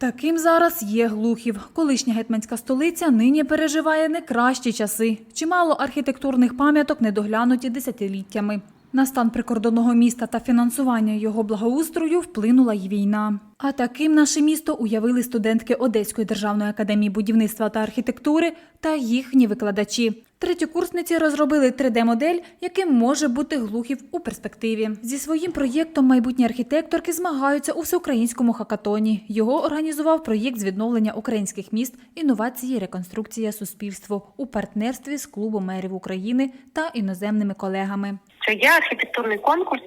Таким зараз є Глухів. Колишня гетьманська столиця нині переживає не кращі часи. Чимало архітектурних пам'яток недоглянуті десятиліттями. На стан прикордонного міста та фінансування його благоустрою вплинула й війна. А таким наше місто уявили студентки Одеської державної академії будівництва та архітектури та їхні викладачі. Третьокурсниці розробили 3D-модель, яким може бути глухів у перспективі. Зі своїм проєктом майбутні архітекторки змагаються у всеукраїнському хакатоні. Його організував проєкт з відновлення українських міст, інновації, реконструкція суспільству у партнерстві з клубом мерів України та іноземними колегами. Це є архітектурний конкурс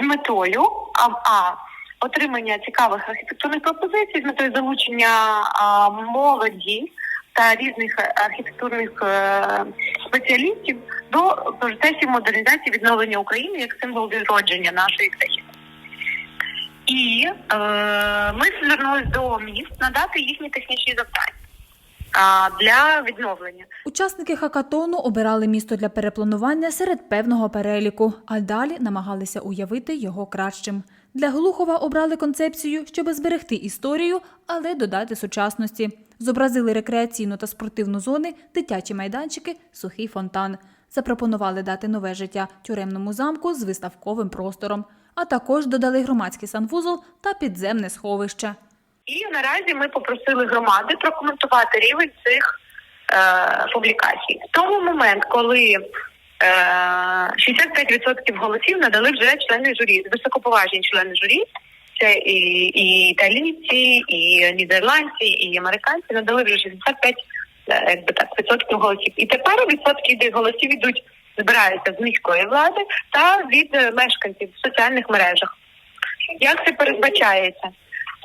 з метою а, отримання цікавих архітектурних пропозицій з метою залучення молоді та різних архітектурних е, спеціалістів до процесів модернізації відновлення України як символ відродження нашої країни. І е, ми звернулися до міст надати їхні технічні завдання для відновлення. Учасники хакатону обирали місто для перепланування серед певного переліку, а далі намагалися уявити його кращим. Для Глухова обрали концепцію, щоб зберегти історію, але додати сучасності. Зобразили рекреаційну та спортивну зони, дитячі майданчики, сухий фонтан. Запропонували дати нове життя тюремному замку з виставковим простором, а також додали громадський санвузол та підземне сховище. І наразі ми попросили громади прокоментувати рівень цих е, публікацій. В тому момент, коли 65% голосів надали вже члени журі, високоповажні члени журі, це і, і італійці, і нідерландці, і американці надали вже 65 е, якби відсотків голосів. І тепер відсотки голосів йдуть, збираються з міської влади та від е, мешканців в соціальних мережах. Як це передбачається?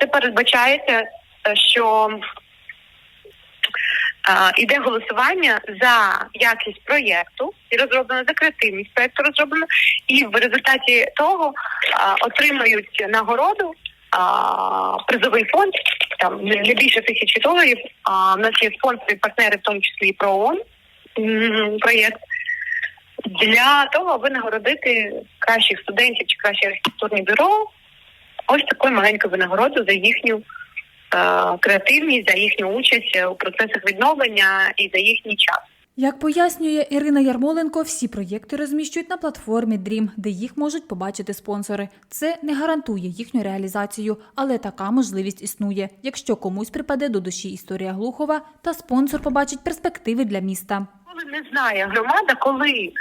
Це передбачається, е, що е, іде голосування за якість проєкту і розроблено за креативність проєкту розроблено, і в результаті того е, отримають нагороду. а, Призовий фонд там не більше тисячі доларів. А в нас є спонсори, партнери, в тому числі і про ООН проєкт для того, аби нагородити кращих студентів чи кращі архітектурні бюро ось такою маленькою винагородою за їхню креативність, за їхню участь у процесах відновлення і за їхній час. Як пояснює Ірина Ярмоленко, всі проєкти розміщують на платформі Dream, де їх можуть побачити спонсори. Це не гарантує їхню реалізацію, але така можливість існує. Якщо комусь припаде до душі історія Глухова, та спонсор побачить перспективи для міста. Коли не знає громада, коли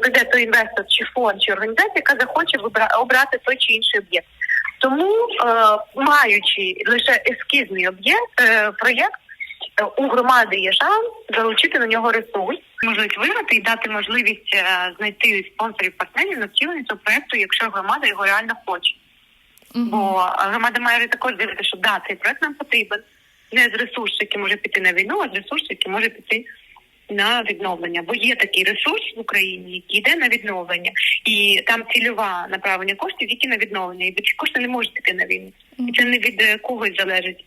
прийде той інвестор чи фонд чи організація, яка захоче обрати той чи інший об'єкт. Тому, е, маючи лише ескізний об'єкт, е, проєкт, е, у громади є шанс залучити на нього ресурс, можуть виграти і дати можливість знайти спонсорів партнерів на втілення цього проєкту, якщо громада його реально хоче. Бо громада має також дивитися, що да, цей проект нам потрібен. Не з ресурсу, який може піти на війну, а з ресурсу, який може піти на відновлення. Бо є такий ресурс в Україні, який йде на відновлення, і там цільова направлення коштів, які на відновлення, і ці кошти не можуть піти на війну. І це не від е, когось залежить.